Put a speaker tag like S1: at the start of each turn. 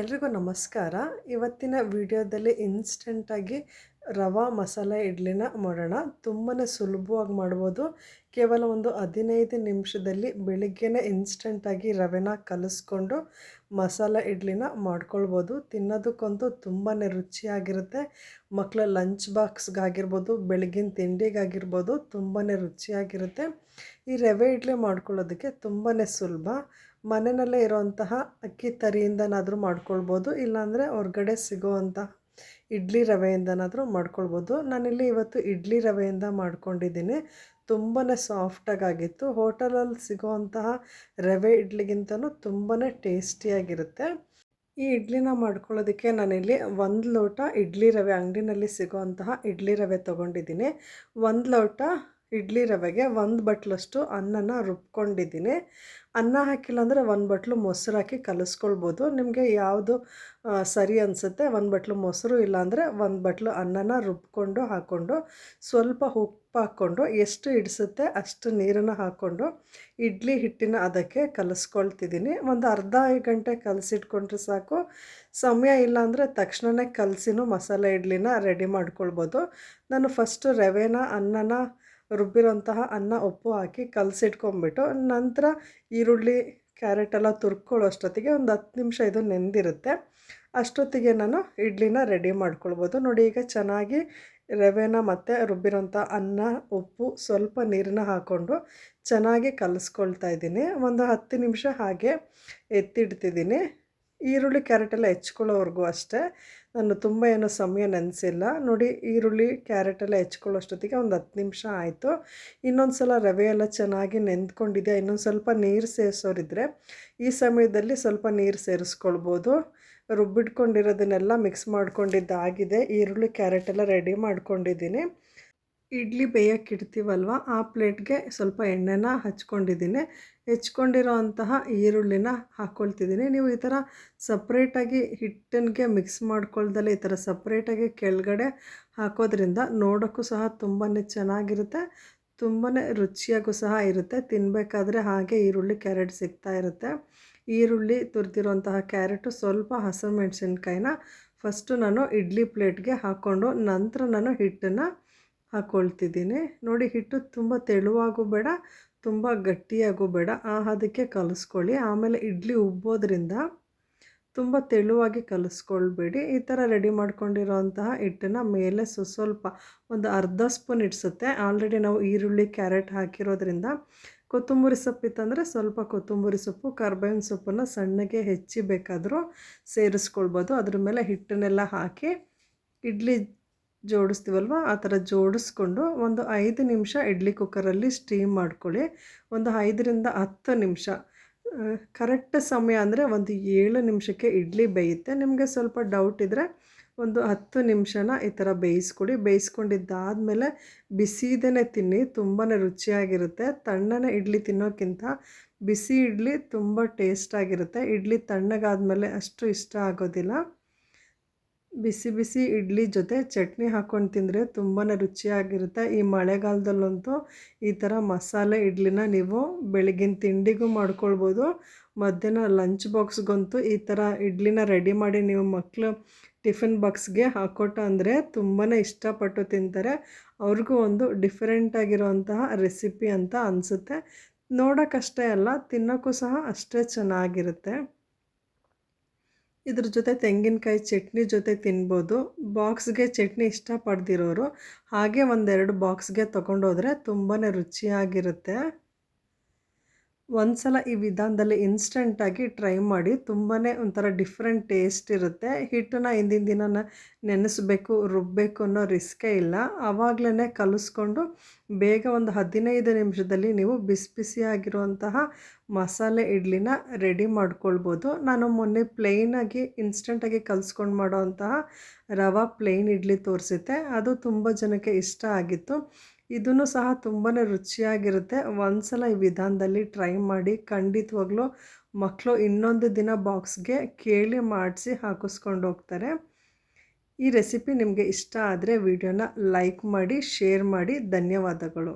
S1: ಎಲ್ರಿಗೂ ನಮಸ್ಕಾರ. ಇವತ್ತಿನ ವಿಡಿಯೋದಲ್ಲಿ ಇನ್ಸ್ಟೆಂಟಾಗಿ ರವಾ ಮಸಾಲೆ ಇಡ್ಲಿನ ಮಾಡೋಣ. ತುಂಬಾ ಸುಲಭವಾಗಿ ಮಾಡ್ಬೋದು. ಕೇವಲ ಒಂದು ಹದಿನೈದು ನಿಮಿಷದಲ್ಲಿ ಬೆಳಿಗ್ಗೆನೇ ಇನ್ಸ್ಟೆಂಟಾಗಿ ರವೆನ ಕಲಿಸ್ಕೊಂಡು ಮಸಾಲೆ ಇಡ್ಲಿನ ಮಾಡ್ಕೊಳ್ಬೋದು. ತಿನ್ನೋದಕ್ಕಂತೂ ತುಂಬಾ ರುಚಿಯಾಗಿರುತ್ತೆ. ಮಕ್ಕಳ ಲಂಚ್ ಬಾಕ್ಸ್ಗಾಗಿರ್ಬೋದು ಬೆಳಗಿನ ತಿಂಡಿಗಾಗಿರ್ಬೋದು ತುಂಬಾ ರುಚಿಯಾಗಿರುತ್ತೆ. ಈ ರವೆ ಇಡ್ಲಿ ಮಾಡ್ಕೊಳ್ಳೋದಕ್ಕೆ ತುಂಬಾ ಸುಲಭ. ಮನೆಯಲ್ಲೇ ಇರೋವಂತಹ ಅಕ್ಕಿ ತರಿಯಿಂದನಾದರೂ ಮಾಡ್ಕೊಳ್ಬೋದು, ಇಲ್ಲಾಂದರೆ ಹೊರಗಡೆ ಸಿಗೋವಂಥ ಇಡ್ಲಿ ರವೆಯಿಂದನಾದರೂ ಮಾಡ್ಕೊಳ್ಬೋದು. ನಾನಿಲ್ಲಿ ಇವತ್ತು ಇಡ್ಲಿ ರವೆಯಿಂದ ಮಾಡ್ಕೊಂಡಿದ್ದೀನಿ. ತುಂಬಾ ಸಾಫ್ಟಾಗಿತ್ತು ಹೋಟೆಲಲ್ಲಿ ಸಿಗೋವಂತಹ ರವೆ ಇಡ್ಲಿಗಿಂತಲೂ ತುಂಬಾ ಟೇಸ್ಟಿಯಾಗಿರುತ್ತೆ. ಈ ಇಡ್ಲಿನ ಮಾಡ್ಕೊಳ್ಳೋದಕ್ಕೆ ನಾನಿಲ್ಲಿ ಒಂದು ಲೋಟ ಇಡ್ಲಿ ರವೆ ಅಂಗಡಿನಲ್ಲಿ ಸಿಗೋವಂತಹ ಇಡ್ಲಿ ರವೆ ತೊಗೊಂಡಿದ್ದೀನಿ. ಒಂದು ಲೋಟ ಇಡ್ಲಿ ರವೆಗೆ ಒಂದು ಬಟ್ಲಷ್ಟು ಅನ್ನನ ರುಬ್ಕೊಂಡಿದ್ದೀನಿ. ಅನ್ನ ಹಾಕಿಲ್ಲ ಅಂದರೆ ಒಂದು ಬಟ್ಲು ಮೊಸರು ಹಾಕಿ ಕಲಿಸ್ಕೊಳ್ಬೋದು. ನಿಮಗೆ ಯಾವುದು ಸರಿ ಅನಿಸುತ್ತೆ ಒಂದು ಬಟ್ಲು ಮೊಸರು ಇಲ್ಲಾಂದರೆ ಒಂದು ಬಟ್ಲು ಅನ್ನನ ರುಬ್ಕೊಂಡು ಹಾಕ್ಕೊಂಡು ಸ್ವಲ್ಪ ಉಪ್ಪು ಹಾಕ್ಕೊಂಡು ಎಷ್ಟು ಹಿಡಿಸುತ್ತೆ ಅಷ್ಟು ನೀರನ್ನು ಹಾಕ್ಕೊಂಡು ಇಡ್ಲಿ ಹಿಟ್ಟಿನ ಅದಕ್ಕೆ ಕಲಿಸ್ಕೊಳ್ತಿದ್ದೀನಿ. ಒಂದು ಅರ್ಧ ಗಂಟೆ ಕಲಸಿಟ್ಕೊಂಡ್ರೆ ಸಾಕು. ಸಮಯ ಇಲ್ಲಾಂದರೆ ತಕ್ಷಣವೇ ಕಲಸಿನೂ ಮಸಾಲೆ ಇಡ್ಲಿನ ರೆಡಿ ಮಾಡ್ಕೊಳ್ಬೋದು. ನಾನು ಫಸ್ಟು ರವೆನ, ಅನ್ನನ ರುಬ್ಬಿರೋಂತಹ ಅನ್ನ, ಉಪ್ಪು ಹಾಕಿ ಕಲಸಿಟ್ಕೊಂಬಿಟ್ಟು ನಂತರ ಈರುಳ್ಳಿ ಕ್ಯಾರೆಟ್ ಎಲ್ಲ ತುರ್ಕೊಳ್ಳೋ ಅಷ್ಟೊತ್ತಿಗೆ ಒಂದು ಹತ್ತು ನಿಮಿಷ ಇದು ನೆಂದಿರುತ್ತೆ. ಅಷ್ಟೊತ್ತಿಗೆ ನಾನು ಇಡ್ಲಿನ ರೆಡಿ ಮಾಡ್ಕೊಳ್ಬೋದು. ನೋಡಿ ಈಗ ಚೆನ್ನಾಗಿ ರವೆನ ಮತ್ತು ರುಬ್ಬಿರೋಂಥ ಅನ್ನ, ಉಪ್ಪು ಸ್ವಲ್ಪ ನೀರನ್ನ ಹಾಕ್ಕೊಂಡು ಚೆನ್ನಾಗಿ ಕಲಸ್ಕೊಳ್ತಾ ಇದ್ದೀನಿ. ಒಂದು ಹತ್ತು ನಿಮಿಷ ಹಾಗೆ ಎತ್ತಿಡ್ತಿದ್ದೀನಿ. ಈರುಳ್ಳಿ ಕ್ಯಾರೆಟ್ ಎಲ್ಲ ಹೆಚ್ಕೊಳ್ಳೋವರೆಗೂ ಅಷ್ಟೇ. ನಾನು ತುಂಬ ಏನು ಸಮಯ ನೆನೆಸಿಲ್ಲ. ನೋಡಿ, ಈರುಳ್ಳಿ ಕ್ಯಾರೆಟ್ ಎಲ್ಲ ಹೆಚ್ಕೊಳ್ಳೋಷ್ಟೊತ್ತಿಗೆ ಒಂದು ಹತ್ತು ನಿಮಿಷ ಆಯಿತು. ಇನ್ನೊಂದು ಸಲ ರವೆ ಎಲ್ಲ ಚೆನ್ನಾಗಿ ನೆಂದ್ಕೊಂಡಿದೆ ಇನ್ನೊಂದು ಸ್ವಲ್ಪ ನೀರು ಸೇರಿಸೋರಿದ್ರೆ ಈ ಸಮಯದಲ್ಲಿ ಸ್ವಲ್ಪ ನೀರು ಸೇರಿಸ್ಕೊಳ್ಬೋದು. ರುಬ್ಬಿಟ್ಕೊಂಡಿರೋದನ್ನೆಲ್ಲ ಮಿಕ್ಸ್ ಮಾಡ್ಕೊಂಡಿದ್ದಾಗಿದೆ. ಈರುಳ್ಳಿ ಕ್ಯಾರೆಟ್ ಎಲ್ಲ ರೆಡಿ ಮಾಡ್ಕೊಂಡಿದ್ದೀನಿ. ಇಡ್ಲಿ ಬೇಯಕ್ಕೆ ಇಡ್ತೀವಲ್ವ? ಆ ಪ್ಲೇಟ್ಗೆ ಸ್ವಲ್ಪ ಎಣ್ಣೆನ ಹಚ್ಕೊಂಡಿದ್ದೀನಿ. ಹೆಚ್ಕೊಂಡಿರೋ ಅಂತಹ ಈರುಳ್ಳಿನ ಹಾಕ್ಕೊಳ್ತಿದ್ದೀನಿ ನೀವು ಈ ಥರ ಸಪ್ರೇಟಾಗಿ ಹಿಟ್ಟಿಗೆ ಮಿಕ್ಸ್ ಮಾಡ್ಕೊಳ್ದಲ್ಲೇ ಈ ಥರ ಸಪ್ರೇಟಾಗಿ ಕೆಳಗಡೆ ಹಾಕೋದ್ರಿಂದ ನೋಡೋಕ್ಕೂ ಸಹ ತುಂಬಾ ಚೆನ್ನಾಗಿರುತ್ತೆ. ತುಂಬಾ ರುಚಿಯಾಗೂ ಸಹ ಇರುತ್ತೆ. ತಿನ್ನಬೇಕಾದ್ರೆ ಹಾಗೆ ಈರುಳ್ಳಿ, ಕ್ಯಾರೆಟ್ ಸಿಗ್ತಾ ಇರುತ್ತೆ. ಈರುಳ್ಳಿ ತುರಿದಿರುವಂತಹ ಕ್ಯಾರೆಟು ಸ್ವಲ್ಪ ಹಸಿರು ಮೆಣಸಿನ್ಕಾಯಿನ ಫಸ್ಟು ನಾನು ಇಡ್ಲಿ ಪ್ಲೇಟ್ಗೆ ಹಾಕ್ಕೊಂಡು ನಂತರ ನಾನು ಹಿಟ್ಟನ್ನು ಹಾಕ್ಕೊಳ್ತಿದ್ದೀನಿ ನೋಡಿ, ಹಿಟ್ಟು ತುಂಬ ತೆಳುವಾಗೂ ಬೇಡ, ತುಂಬ ಗಟ್ಟಿಯಾಗೂ ಬೇಡ. ಆ ಅದಕ್ಕೆ ಕಲಿಸ್ಕೊಳ್ಳಿ. ಆಮೇಲೆ ಇಡ್ಲಿ ಉಬ್ಬೋದ್ರಿಂದ ತುಂಬ ತೆಳುವಾಗಿ ಕಲಿಸ್ಕೊಳ್ಬೇಡಿ. ಈ ಥರ ರೆಡಿ ಮಾಡ್ಕೊಂಡಿರೋಂತಹ ಹಿಟ್ಟನ್ನು ಮೇಲೆ ಸ್ವಲ್ಪ ಒಂದು ಅರ್ಧ ಸ್ಪೂನ್ ಇಡ್ಸುತ್ತೆ. ಆಲ್ರೆಡಿ ನಾವು ಈರುಳ್ಳಿ, ಕ್ಯಾರೆಟ್ ಹಾಕಿರೋದ್ರಿಂದ ಕೊತ್ತಂಬರಿ ಸೊಪ್ಪು ಇತ್ತಂದರೆ ಸ್ವಲ್ಪ ಕೊತ್ತಂಬರಿ ಸೊಪ್ಪು, ಕರ್ಬೇವಿನ ಸೊಪ್ಪನ್ನು ಸಣ್ಣಗೆ ಹೆಚ್ಚಿ ಬೇಕಾದರೂ ಸೇರಿಸ್ಕೊಳ್ಬೋದು. ಅದ್ರ ಮೇಲೆ ಹಿಟ್ಟನ್ನೆಲ್ಲ ಹಾಕಿ ಇಡ್ಲಿ ಜೋಡಿಸ್ತೀವಲ್ವ? ಆ ಥರ ಜೋಡಿಸ್ಕೊಂಡು ಒಂದು ಐದು ನಿಮಿಷ ಇಡ್ಲಿ ಕುಕ್ಕರಲ್ಲಿ ಸ್ಟೀಮ್ ಮಾಡ್ಕೊಳ್ಳಿ. ಒಂದು ಐದರಿಂದ ಹತ್ತು ನಿಮಿಷ. ಕರೆಕ್ಟ್ ಸಮಯ ಅಂದರೆ ಒಂದು ಏಳು ನಿಮಿಷಕ್ಕೆ ಇಡ್ಲಿ ಬೇಯುತ್ತೆ. ನಿಮಗೆ ಸ್ವಲ್ಪ ಡೌಟ್ ಇದ್ದರೆ ಒಂದು ಹತ್ತು ನಿಮಿಷನ ಈ ಥರ ಬೇಯಿಸ್ಕೊಡಿ ಬೇಯಿಸ್ಕೊಂಡಿದ್ದಾದಮೇಲೆ ಬಿಸಿದೇ ತಿನ್ನಿ ತುಂಬಾ ರುಚಿಯಾಗಿರುತ್ತೆ. ತಣ್ಣನೆ ಇಡ್ಲಿ ತಿನ್ನೋಕ್ಕಿಂತ ಬಿಸಿ ಇಡ್ಲಿ ತುಂಬ ಟೇಸ್ಟಾಗಿರುತ್ತೆ. ಇಡ್ಲಿ ತಣ್ಣಗಾದ್ಮೇಲೆ ಅಷ್ಟು ಇಷ್ಟ ಆಗೋದಿಲ್ಲ. ಬಿಸಿ ಬಿಸಿ ಇಡ್ಲಿ ಜೊತೆ ಚಟ್ನಿ ಹಾಕ್ಕೊಂಡು ತಿಂದರೆ ತುಂಬಾ ರುಚಿಯಾಗಿರುತ್ತೆ. ಈ ಮಳೆಗಾಲದಲ್ಲಂತೂ ಈ ಥರ ಮಸಾಲೆ ಇಡ್ಲಿನ ನೀವು ಬೆಳಗಿನ ತಿಂಡಿಗೂ ಮಾಡ್ಕೊಳ್ಬೋದು. ಮಧ್ಯಾಹ್ನ ಲಂಚ್ ಬಾಕ್ಸ್ಗಂತೂ ಈ ಥರ ಇಡ್ಲಿನ ರೆಡಿ ಮಾಡಿ ನೀವು ಮಕ್ಕಳು ಟಿಫಿನ್ ಬಾಕ್ಸ್ಗೆ ಹಾಕ್ಕೊಟ್ಟು ಅಂದರೆ ತುಂಬಾ ಇಷ್ಟಪಟ್ಟು ತಿಂತಾರೆ. ಅವ್ರಿಗೂ ಒಂದು ಡಿಫ್ರೆಂಟ್ ಆಗಿರೋಂತಹ ರೆಸಿಪಿ ಅಂತ ಅನಿಸುತ್ತೆ. ನೋಡೋಕ್ಕಷ್ಟೇ ಅಲ್ಲ, ತಿನ್ನೋಕ್ಕೂ ಸಹ ಅಷ್ಟೇ ಚೆನ್ನಾಗಿರುತ್ತೆ. ಇದ್ರ ಜೊತೆ ತೆಂಗಿನಕಾಯಿ ಚಟ್ನಿ ಜೊತೆ ತಿನ್ಬೋದು. ಬಾಕ್ಸ್ಗೆ ಚಟ್ನಿ ಇಷ್ಟಪಡ್ದಿರೋರು ಹಾಗೆ ಒಂದೆರಡು ಬಾಕ್ಸ್ಗೆ ತೊಗೊಂಡೋದ್ರೆ ತುಂಬಾ ರುಚಿಯಾಗಿರುತ್ತೆ. ಒಂದು ಸಲ ಈ ವಿಧಾನದಲ್ಲಿ ಇನ್ಸ್ಟೆಂಟಾಗಿ ಟ್ರೈ ಮಾಡಿ ತುಂಬಾ ಒಂಥರ ಡಿಫ್ರೆಂಟ್ ಟೇಸ್ಟ್ ಇರುತ್ತೆ. ಹಿಟ್ಟನ್ನ ಹಿಂದಿನ ದಿನ ನೆನೆಸಬೇಕು ರುಬ್ಬಬೇಕು ಅನ್ನೋ ರಿಸ್ಕೇ ಇಲ್ಲ. ಆವಾಗಲೇ ಕಲಿಸ್ಕೊಂಡು ಬೇಗ ಒಂದು ಹದಿನೈದು ನಿಮಿಷದಲ್ಲಿ ನೀವು ಬಿಸಿ ಬಿಸಿಯಾಗಿರುವಂತಹ ಮಸಾಲೆ ಇಡ್ಲಿನ ರೆಡಿ ಮಾಡ್ಕೊಳ್ಬೋದು. ನಾನು ಮೊನ್ನೆ ಪ್ಲೈನಾಗಿ ಇನ್ಸ್ಟೆಂಟಾಗಿ ಕಲಿಸ್ಕೊಂಡು ಮಾಡೋವಂತಹ ರವಾ ಪ್ಲೇನ್ ಇಡ್ಲಿ ತೋರಿಸಿದ್ದೆ. ಅದು ತುಂಬ ಜನಕ್ಕೆ ಇಷ್ಟ ಆಗಿತ್ತು. ಇದೂ ಸಹ ತುಂಬಾ ರುಚಿಯಾಗಿರುತ್ತೆ. ಒಂದು ಸಲ ಈ ವಿಧಾನದಲ್ಲಿ ಟ್ರೈ ಮಾಡಿ ಖಂಡಿತವಾಗ್ಲೂ ಮಕ್ಕಳು ಇನ್ನೊಂದು ದಿನ ಬಾಕ್ಸ್ಗೆ ಕೇಳಿ ಮಾಡಿಸಿ ಹಾಕಿಸ್ಕೊಂಡು ಹೋಗ್ತಾರೆ. ಈ ರೆಸಿಪಿ ನಿಮಗೆ ಇಷ್ಟ ಆದರೆ ವಿಡಿಯೋನ ಲೈಕ್ ಮಾಡಿ, ಶೇರ್ ಮಾಡಿ. ಧನ್ಯವಾದಗಳು.